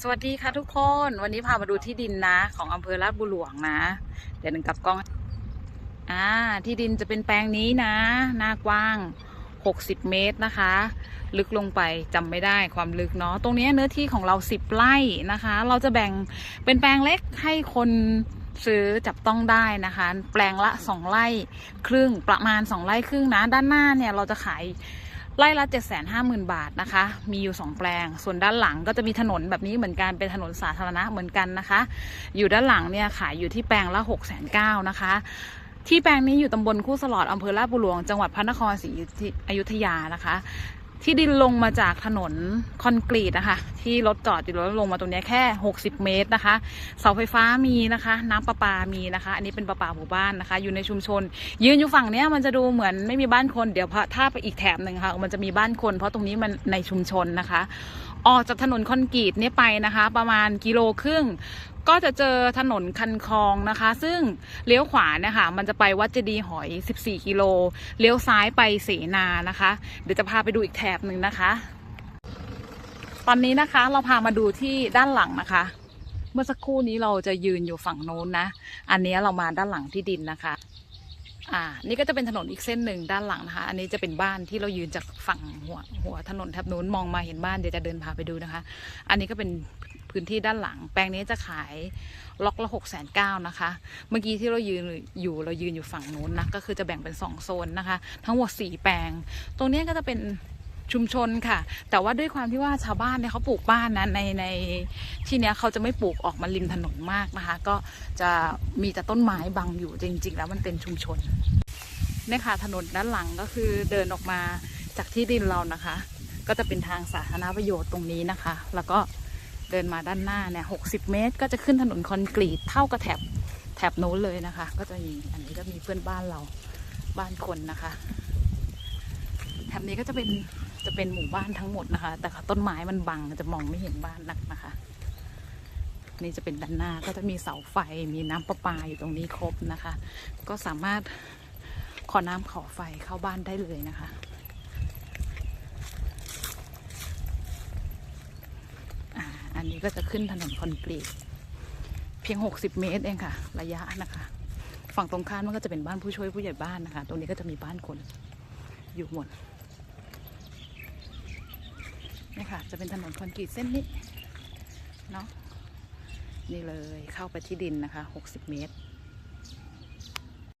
สวัสดีค่ะทุกคนวันนี้พามาดูที่ดินนะ ของอำเภอลาดบุหลวงนะ เดี๋ยวหนึ่งกลับกล้องอ่าที่ดินจะเป็นแปลงนี้นะ หน้ากว้าง 60 เมตรนะคะ ลึกลงไปจำไม่ได้ความลึกเนาะตรงนี้เนื้อที่ของเรา 10 ไร่นะคะ เราจะแบ่งเป็นแปลงเล็กให้คนซื้อจับต้องได้นะคะ แปลงละ 2 ไร่ครึ่งประมาณ 2 ไร่ครึ่งนะ ด้านหน้าเนี่ยเราจะขาย ไร่ละ 750,000 บาทนะคะ มีอยู่ 2 แปลง ส่วนด้านหลังก็จะมีถนนแบบนี้เหมือนกัน เป็นถนนสาธารณะเหมือนกันนะคะ อยู่ด้านหลังเนี่ยขายอยู่ที่แปลงละ 6 9 0 0 0นะคะ ที่แปลงนี้อยู่ตำบลคู่สลอดอำเภอลาดบุหลวง จังหวัดพระนครศรีอยุธยานะคะ ที่ดินลงมาจากถนนคอนกรีตนะคะ ที่รถจอดอยู่แล้วลงมาตรงนี้แค่ 60 เมตรนะคะ เสาไฟฟ้ามีนะคะ น้ำประปามีนะคะ อันนี้เป็นประปาหมู่บ้านนะคะ อยู่ในชุมชน ยืนอยู่ฝั่งเนี้ยมันจะดูเหมือนไม่มีบ้านคนเดี๋ยวพอถ้าไปอีกแถบหนึ่งค่ะ มันจะมีบ้านคน เพราะตรงนี้มันในชุมชนนะคะ ออกจากถนนคอนกรีตเนี่ยไปนะคะ ประมาณกิโลครึ่งก็จะเจอถนนคันคลองนะคะ ซึ่งเลี้ยวขวาเนี่ยค่ะมันจะไปวัดเจดีหอย 14 กิโล เลี้ยวซ้ายไปเสนานะคะ เดี๋ยวจะพาไปดูอีกแถบหนึ่งนะคะ ตอนนี้นะคะเราพามาดูที่ด้านหลังนะคะ เมื่อสักครู่นี้เราจะยืนอยู่ฝั่งโน้นนะ อันนี้เรามาด้านหลังที่ดินนะคะ อ่า นี่ก็จะเป็นถนนอีกเส้นหนึ่งด้านหลังนะคะ อันนี้จะเป็นบ้านที่เรายืนจากฝั่งหัวหัวถนนแถบนู้นมองมาเห็นบ้านเดี๋ยวจะเดินพาไปดูนะคะ อันนี้ก็เป็นพื้นที่ด้านหลัง แปลงนี้จะขายล็อกละหกแสนเก้านะคะ เมื่อกี้ที่เรายืนอยู่เรายืนอยู่ฝั่งนู้นนะ ก็คือจะแบ่งเป็นสองโซนนะคะ ทั้งหมดสี่แปลง ตรงนี้ก็จะเป็น ชุมชนค่ะ แต่ว่าด้วยความที่ว่าชาวบ้านเนี่ยเขาปลูกบ้านนะในในที่เนี้ยเขาจะไม่ปลูกออกมาริมถนนมากนะคะ ก็จะมีแต่ต้นไม้บังอยู่จริง ๆ แล้วมันเป็นชุมชนเนี่ยค่ะถนนด้านหลังก็คือเดินออกมาจากที่ดินเรานะคะ ก็จะเป็นทางสาธารณประโยชน์ตรงนี้นะคะ แล้วก็เดินมาด้านหน้าเนี่ยหกสิบเมตร ก็จะขึ้นถนนคอนกรีตเท่ากับแถบแถบโน้นเลยนะคะ ก็จะมีอันนี้ก็มีเพื่อนบ้านเราบ้านคนนะคะแถบนี้ก็จะเป็น จะเป็นหมู่บ้านทั้งหมดนะคะ แต่ต้นไม้มันบังจะมองไม่เห็นบ้านนักนะคะ นี่จะเป็นด้านหน้าก็จะมีเสาไฟมีน้ำประปาอยู่ตรงนี้ครบนะคะ ก็สามารถขอน้ำขอไฟเข้าบ้านได้เลยนะคะอันนี้ก็จะขึ้นถนนคอนกรีตเพียง 60 เมตรเองค่ะ ระยะนะคะ ฝั่งตรงข้ามมันก็จะเป็นบ้านผู้ช่วยผู้ใหญ่บ้านนะคะ ตรงนี้ก็จะมีบ้านคนอยู่หมด นี่ค่ะ จะเป็นถนนคอนกรีตเส้นนี้เนาะนี่เลยเข้าไปที่ดินนะคะ 60 เมตร